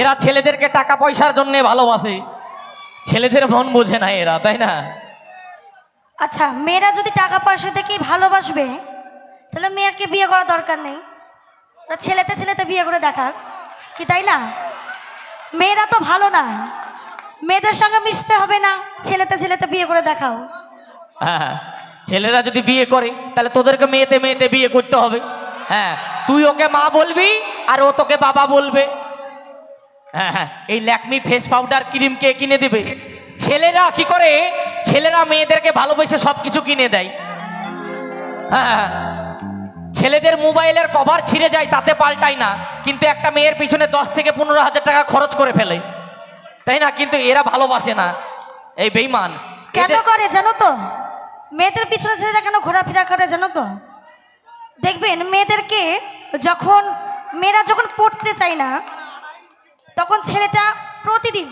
এরা ছেলেদেরকে টাকা পয়সার জন্য ভালোবাসে। ছেলেদের মন বোঝে না এরা তাই না? আচ্ছা মেয়েরা যদি টাকা পয়সা দেখেই ভালোবাসবে তাহলে মেয়েকে বিয়ে করার দরকার নেই। ওরা ছেলেতে ছেলেতে বিয়ে করে দেখাক কি তাই না? মেয়েরা তো ভালো না। মেয়েদের সঙ্গে মিশতে হবে না ছেলেতে ছেলেতে বিয়ে করে দেখাও। হ্যাঁ। ছেলেরা যদি বিয়ে করে তাহলে তোদেরকে মেয়েতে মেয়েতে বিয়ে করতে হবে। হ্যাঁ তুই ওকে মা বলবি আর ও তোকে বাবা বলবে। হ্যাঁ হ্যাঁ এই ল্যাকমি ফেস পাউডার ক্রিম কে কিনে দেবে? ছেলেরা কি করে? ছেলেরা মেয়েদেরকে ভালোবেসে সব কিছু কিনে দেয়। হ্যাঁ হ্যাঁ। ছেলেদের মোবাইলের কভার ছিঁড়ে যায় তাতে পাল্টায় না। কিন্তু একটা মেয়ের পিছনে দশ থেকে পনেরো হাজার টাকা খরচ করে ফেলে। তাই না? কিন্তু এরা ভালোবাসে না। এই বেইমান। কেন করে জানো তো? মেয়েদের পিছনে ছেলেরা কেন ঘোরাফেরা করে জানো তো? দেখবেন মেয়েদেরকে যখন মেয়েরা যখন পড়তে চায় না তখন ছেলেটা প্রতিদিন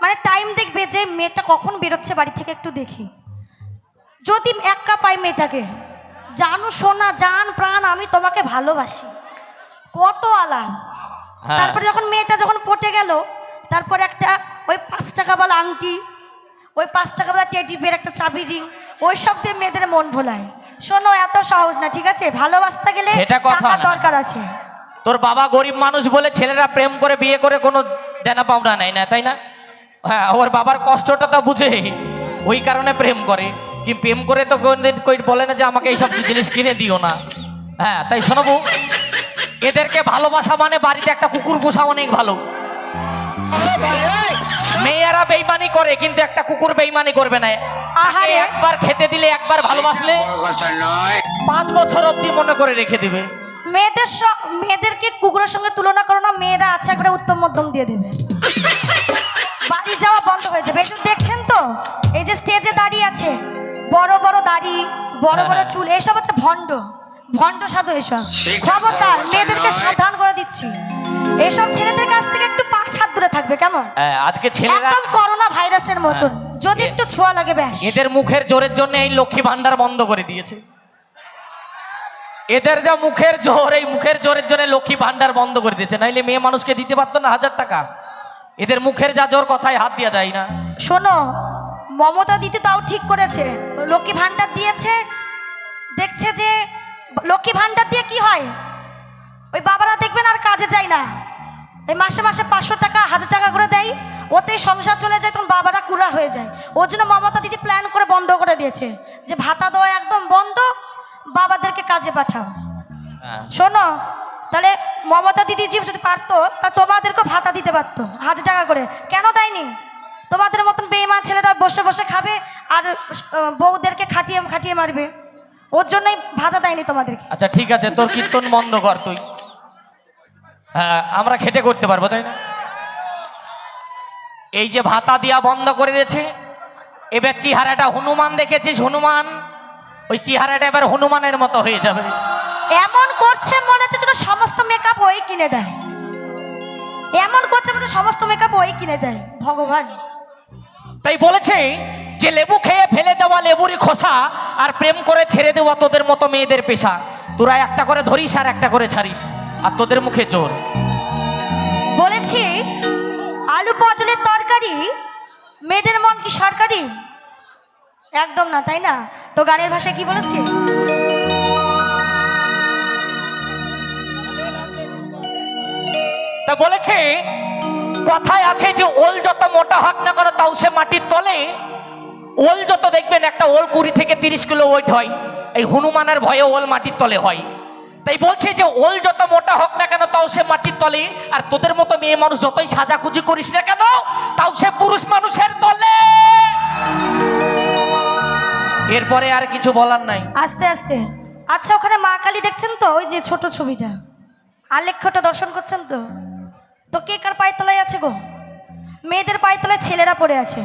মানে টাইম দেখবে যে মেয়েটা কখন বেরোচ্ছে বাড়ি থেকে একটু দেখি। যদি একা পাই মেয়েটাকে জানো সোনা জান প্রাণ আমি তোমাকে ভালোবাসি। কত আলাম হ্যাঁ। তারপরে যখন মেয়েটা যখন পটে গেল তারপর একটা ওই পাঁচ টাকাওয়ালা আংটি ওই পাঁচ টাকাওয়ালা টেডি বিয়ের একটা চাবি রিং ওই সব দিয়ে মেয়েদের মন ভোলায়। শোনো এত সহজ না ঠিক আছে? ভালোবাসতে গেলে টাকা দরকার আছে। তোর বাবা গরিব মানুষ বলে ছেলেরা প্রেম করে বিয়ে করে কোনো দেনা পাওনা নেয় না তাই না? হ্যাঁ ওর বাবার কষ্টটা তো বুঝে। ওই কারণে প্রেম করে। কিন্তু প্রেম করে তো কোনদিন কই বলে না যে আমাকে এইসব জিনিস কিনে দিও না। হ্যাঁ তাই শোনবো এদেরকে ভালোবাসা মানে বাড়িতে একটা কুকুর পোষা অনেক ভালো। মেয়েরা বেইমানি করে কিন্তু একটা কুকুর বেইমানি করবে না। আহারে। একবার খেতে দিলে একবার ভালোবাসলে পাঁচ বছর অবধি মনে করে রেখে দিবে। মেয়েদের মেয়েদেরকে কুকুরের সঙ্গে তুলনা করো না মেয়েরা আছে একবারে উত্তম মধ্যম দিয়ে দেবে। বাড়ি যাওয়া বন্ধ হয়ে যাবে। এই দেখছেন তো? এই যে স্টেজে দাঁড়িয়ে আছে। বড় বড় দাড়ি বড় বড় হ্যাঁ। চুল এসব হচ্ছে ভণ্ড। ভণ্ড সাধু এসব। খবরদার মেয়েদেরকে। সাবধান করে দিচ্ছি। এসব ছেলেদের কাছ থেকে একটু পাঁচ হাত দূরে থাকবে কেমন? হ্যাঁ, আজকে ছেলেরা একদম করোনা ভাইরাসের মতন। হ্যাঁ। যদি একটু ছোঁয়া লাগে ব্যাস। এদের মুখের জোরের জন্য এই লক্ষ্মী ভান্ডার বন্ধ করে দিয়েছে। এদের যা মুখের জোর এই মুখের জোরের জন্য লক্ষ্মী ভান্ডার বন্ধ করে দিয়েছে। নাইলে মেয়ে মানুষকে দিতে পারতো না হাজার টাকা। এদের মুখের যা জোর কথায় হাত দেওয়া যায় না। শোনো, মমতা দিতে তাও ঠিক করেছে। লক্ষ্মী ভান্ডার দিয়েছে, দেখছে যে লক্ষ্মী ভাণ্ডার দিয়ে কি হয়? ওই বাবারা দেখবেন আর কাজে যায় না। এই মাসে মাসে পাঁচশো টাকা, হাজার টাকা করে দেয়। ওতেই সংসার চলে যায়, তখন বাবারা কুড়া হয়ে যায়। ওর জন্য মমতা দিদি প্ল্যান করে বন্ধ করে দিয়েছে। যে ভাতা দেওয়া একদম বন্ধ বাবাদেরকে কাজে পাঠাও। হ্যাঁ। শোনো তাহলে মমতা দিদি যদি পারতো তা তোমাদেরকে ভাতা দিতে পারতো হাজার টাকা করে। কেন দেয়নি? তোমাদের মতন বেইমান ছেলেরা বসে বসে খাবে আর বউদেরকে খাটিয়ে খাটিয়ে মারবে। ওর জন্যই ভাতা দেয়নি তোমাদেরকে। আচ্ছা ঠিক আছে তোর কীর্তন বন্ধ কর তুই। হ্যাঁ আমরা খেটে করতে পারব তাই না? এই যে ভাতা দিয়া বন্ধ করে দিয়েছে এবার চেহারাটা হনুমান দেখেছিস হনুমান? ওই চেহারাটা এবার হনুমানের মতো হয়ে যাবে। এমন করছে মনে হচ্ছে যেন সমস্ত মেকআপ ওই কিনে দেয়। এমন করছে মনে হচ্ছে সমস্ত মেকআপ ওই কিনে দেয় ভগবান। তাই বলেছে যে লেবু খেয়ে ফেলে দেওয়া লেবুরই খোসা আর প্রেম করে ছেড়ে দেওয়া তোদের মতো মেয়েদের পেশা। তোরা একটা করে ধরিস আর একটা করে ছাড়িস আর তোদের মুখে জোর। বলেছি আলু পটলের তরকারি মেয়েদের মন কি সরকারি? একদম না, তাই না? তো গানের ভাষায় কি বলেছে? তা বলেছে, কথায় আছে যে ওল যত মোটা হোক না কেন তাও সে মাটির তলে। ওল যত দেখবেন একটা ওল কুড়ি থেকে তিরিশ কিলো ওয়েট হয়, এই হনুমানের ভয়ে ওল মাটির তলে হয়। তাই বলছে যে ওল যত মোটা হোক না কেন তাও সে মাটির তলে, আর তোদের মতো মেয়ে মানুষ যতই সাজাকুজি করিস না কেন, তাও সে পুরুষ মানুষের তলে। এরপরে আর কিছু বলার নাই। আস্তে আস্তে। আচ্ছা ওখানে মা কালী দেখছেন তো? ওই যে ছোট ছবিটা। আলেখ্যটা দর্শন করছেন তো? তো কে কার পায়তলায় আছে গো? মেয়েদের পায়তলায় ছেলেরা পড়ে আছে।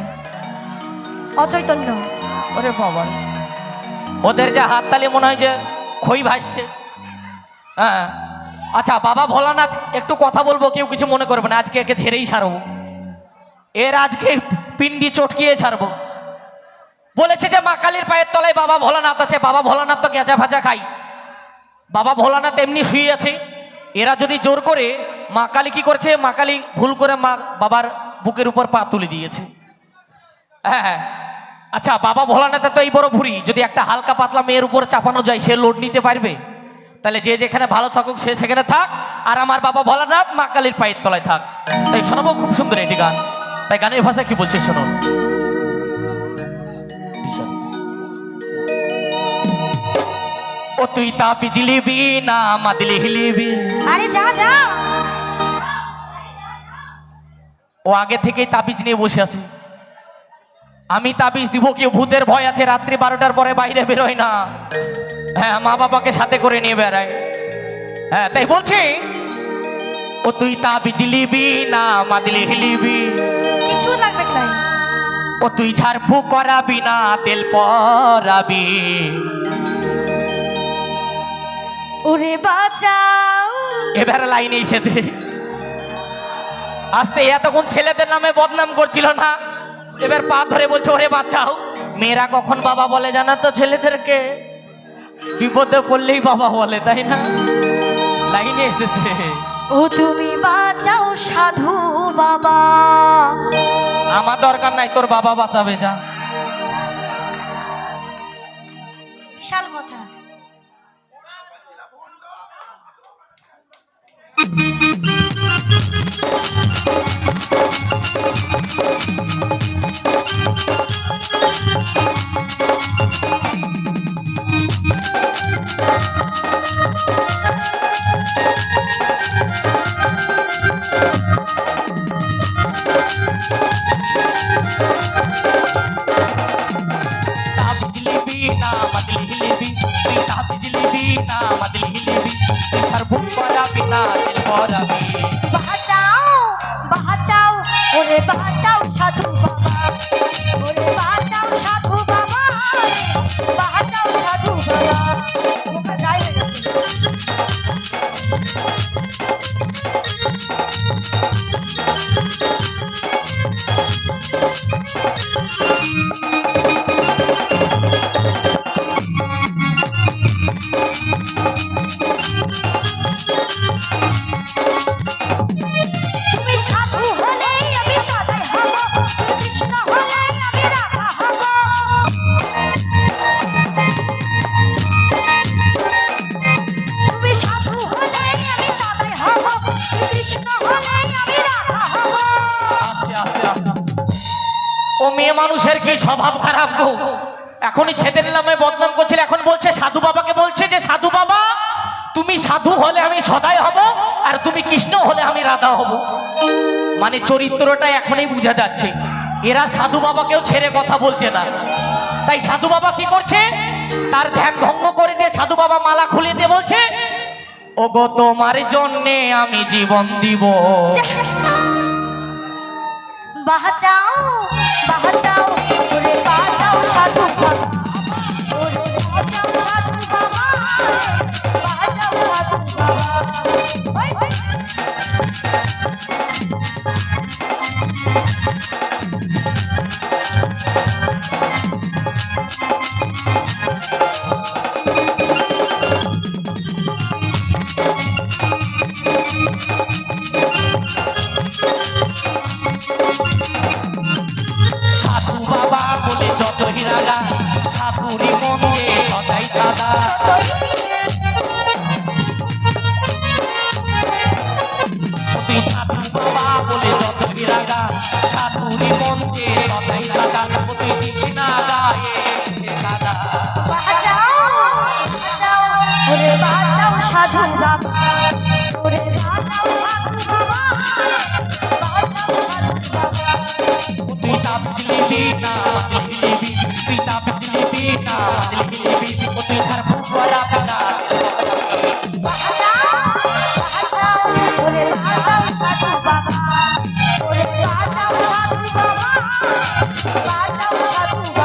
অচৈতন্য। ওরে বাবা। ওদের যে হাততালি মনে হয় যে খই ভাসছে। হ্যাঁ। আচ্ছা বাবা ভোলানাথ একটু কথা বলব কেউ কিছু মনে করবে না। আজকে একে ছেড়েই ছাড়বো। এর আজকে পিন্ডি চটকিয়ে ছাড়বো। বলেছে যে মা কালীর পায়ের তলায় বাবা ভোলানাথ আছে, বাবা ভোলানাথ তো গেজা ভাজা খাই বাবা ভোলানাথ এমনি শুয়ে আছে, এরা যদি জোর করে মা কালী কি করছে, মা কালী ভুল করে মা বাবার বুকের উপর পা তুলে দিয়েছে। হ্যাঁ হ্যাঁ। আচ্ছা বাবা ভোলানাথে তো এই বড় ভুড়ি, যদি একটা হালকা পাতলা মেয়ের উপর চাপানো যায়, সে লোড নিতে পারবে? তাহলে যে যেখানে ভালো থাকুক, সে সেখানে থাক, আর আমার বাবা ভোলানাথ মা কালীর পায়ের তলায় থাক। তাই শোনাবো খুব সুন্দর এটি গান। তাই গানের ভাষা কি বলছে, শুনুন। ও তুই তা বিজলিবি না মাদিলি হিলিবি। আরে যা যা। ও আগে থেকেই তাবিজ নিয়ে বসে আছে। আমি তাবিজ দিব কি ভূতের ভয় আছে রাত্রি বারোটার পরে বাইরে বেরোয় না। হ্যাঁ মা বাবাকে সাথে করে নিয়ে বেড়ায়। হ্যাঁ তাই বলছি। ও তুই তাবিজ লিবি না মাদিলি হিলিবি। কিছু লাগবে? ও তুই ঝাড়ফু করাবি না তেল পরাবি। ওরে বাঁচাও। এবারে লাইনে এসেছে। আস্তে এতক্ষণ ছেলেদের নামে বদনাম করছিল না? এবার পা ধরে বলছে ওরে বাঁচাও। মেয়েরা কখন বাবা বলে জানা তো ছেলেদেরকে? বিপদে পড়লেই বাবা বলে তাই না? লাইনে এসেছে। ও তুমি বাঁচাও সাধু বাবা। আমার দরকার নাই তোর বাবা বাঁচাবে যা। বিশাল কথা। ওরে বাঁচাও সাধু বাবা। ও মেয়ে মানুষের কি স্বভাব খারাপ গো? এখনই ছেদের নামে বদনাম করছিল, এখন বলছে, সাধু বাবাকে বলছে যে, সাধু বাবা, তুমি সাধু হলে আমি সদাই হব, আর তুমি কৃষ্ণ হলে আমি রাধা হব। মানে চরিত্রটা এখনই বোঝা যাচ্ছে। এরা সাধু বাবাকেও ছেড়ে কথা বলছে না। তাই সাধু বাবা কি করছে? তার ধ্যান ভঙ্গ করে দিয়ে সাধু বাবা মালা খুলে দিয়ে বলছে ও গো তোমার জন্যে আমি জীবন দিব। বাঁচাও বাঁচাও ওরে বাঁচাও সাধু বাঁচাও সাধু বাবা বাঁচাও সাধু বাবা। বলে যত হিরাগা সাধুরি মন্দিরে সদাই সাদা তুই কৃষ্ণা গায়ে ওরে বাঁচাও সাধু বাবা ওরে বাঁচাও সাধু বাবা তুই তাপ দিলি না তুই তাপ দিলি না বাঁচাও